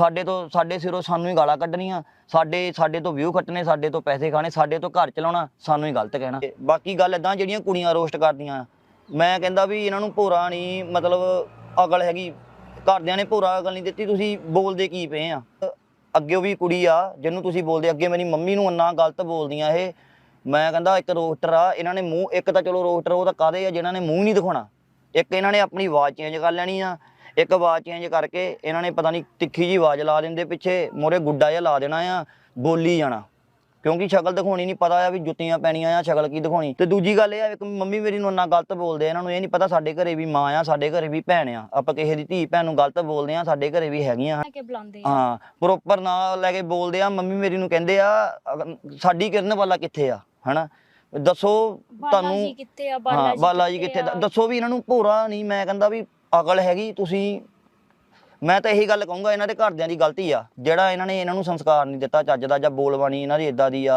ਸਾਡੇ ਤੋਂ, ਸਾਡੇ ਸਿਰੋਂ ਸਾਨੂੰ ਹੀ ਗਾਲਾਂ ਕੱਢਣੀਆਂ। ਸਾਡੇ ਸਾਡੇ ਤੋਂ ਵਿਊ ਖੱਟਣੇ, ਸਾਡੇ ਤੋਂ ਪੈਸੇ ਖਾਣੇ, ਸਾਡੇ ਤੋਂ ਘਰ ਚਲਾਉਣਾ, ਸਾਨੂੰ ਹੀ ਗਲਤ ਕਹਿਣਾ। ਬਾਕੀ ਗੱਲ ਇਦਾਂ ਜਿਹੜੀਆਂ ਕੁੜੀਆਂ ਰੋਸਟ ਕਰਦੀਆਂ। ਮੈਂ ਕਹਿੰਦਾ ਵੀ ਇਹਨਾਂ ਨੂੰ ਭੋਰਾ ਨਹੀਂ ਮਤਲਬ ਅਗਲ ਹੈਗੀ। ਘਰਦਿਆਂ ਨੇ ਭੋਰਾ ਅਗਲ ਨਹੀਂ ਦਿੱਤੀ, ਤੁਸੀਂ ਬੋਲਦੇ ਕੀ ਪਏ ਆ? ਅੱਗੇ ਵੀ ਕੁੜੀ ਆ, ਜਿਹਨੂੰ ਤੁਸੀਂ ਬੋਲਦੇ, ਅੱਗੇ ਮੇਰੀ ਮੰਮੀ ਨੂੰ ਇੰਨਾ ਗਲਤ ਬੋਲਦੀਆਂ ਇਹ। ਮੈਂ ਕਹਿੰਦਾ ਇੱਕ ਰੋਸਟਰ ਆ, ਇਹਨਾਂ ਨੇ ਮੂੰਹ, ਇੱਕ ਤਾਂ ਚਲੋ ਰੋਸਟਰ ਉਹ ਤਾਂ ਕਾਦੇ ਆ ਜਿਨ੍ਹਾਂ ਨੇ ਮੂੰਹ ਹੀ ਨਹੀਂ ਦਿਖਾਉਣਾ। ਇੱਕ ਇਹਨਾਂ ਨੇ ਆਪਣੀ ਆਵਾਜ਼ ਚੇਂਜ ਕਰ ਲੈਣੀ ਆ। ਇੱਕ ਆਵਾਜ਼ ਚੇਂਜ ਕਰਕੇ ਇਹਨਾਂ ਨੇ ਪਤਾ ਨਹੀਂ ਤਿੱਖੀ ਜੀ ਆਵਾਜ਼ ਲਾ ਦਿੰਦੇ ਪਿੱਛੇ ਮੋਰੇ ਗੁੱਡਾ ਜਿਹਾ ਲਾ ਦੇਣਾ ਆ ਬੋਲੀ ਜਾਣਾ। ਕਿਉਂਕਿ ਸ਼ਕਲ ਦਿਖਾਉਣੀ ਨਹੀਂ ਪਤਾ ਆ ਵੀ ਜੁੱਤੀਆਂ ਪੈਣੀਆਂ ਆ ਸ਼ਕਲ ਕੀ ਦਿਖਾਉਣੀ। ਤੇ ਦੂਜੀ ਗੱਲ ਇਹ ਆ ਇੱਕ ਮੰਮੀ ਮੇਰੀ ਨੂੰ ਇੰਨਾ ਗਲਤ ਬੋਲਦੇ ਆ ਇਹਨਾਂ ਨੂੰ ਇਹ ਨਹੀਂ ਪਤਾ ਸਾਡੇ ਘਰੇ ਵੀ ਮਾਂ ਆ ਸਾਡੇ ਘਰੇ ਵੀ ਭੈਣ ਆ। ਆਪਾਂ ਕਿਸੇ ਦੀ ਧੀ ਭੈਣ ਨੂੰ ਗਲਤ ਬੋਲਦੇ ਆ ਸਾਡੇ ਘਰੇ ਵੀ ਹੈਗੀਆਂ ਲੈ ਕੇ ਬੁਲਾਉਂਦੇ ਆ। ਹਾਂ ਪ੍ਰੋਪਰ ਨਾਂ ਲੈ ਕੇ ਬੋਲਦੇ ਆ ਮੰਮੀ ਮੇਰੀ ਨੂੰ ਕਹਿੰਦੇ ਆ ਸਾਡੀ ਕਿਰਨ ਵਾਲਾ ਕਿੱਥੇ ਆ ਹਨਾ? ਦੱਸੋ ਬਾਲਾ ਜੀ ਤੁਹਾਨੂੰ ਕਿੱਥੇ ਆ ਬਾਲਾ ਹਾਂ ਜੀ ਬਾਲਾ ਜੀ ਕਿੱਥੇ ਆ? ਦੱਸੋ ਵੀ ਇਹਨਾਂ ਨੂੰ ਭੋਰਾ ਨਹੀਂ ਮੈਂ ਕਹਿੰਦਾ ਵੀ ਅਕਲ ਹੈਗੀ, ਤੁਸੀਂ, ਮੈਂ ਤਾਂ ਇਹੀ ਗੱਲ ਕਹੂੰਗਾ, ਇਹਨਾਂ ਦੇ ਘਰਦਿਆਂ ਦੀ ਗਲਤੀ ਆ, ਜਿਹੜਾ ਇਹਨਾਂ ਨੇ, ਇਹਨਾਂ ਨੂੰ ਸੰਸਕਾਰ ਨਹੀਂ ਦਿੱਤਾ, ਚੱਜ ਦਾ ਜਾਂ ਬੋਲਬਾਣੀ ਇਹਨਾਂ ਦੀ ਇਦਾਂ ਦੀ ਆ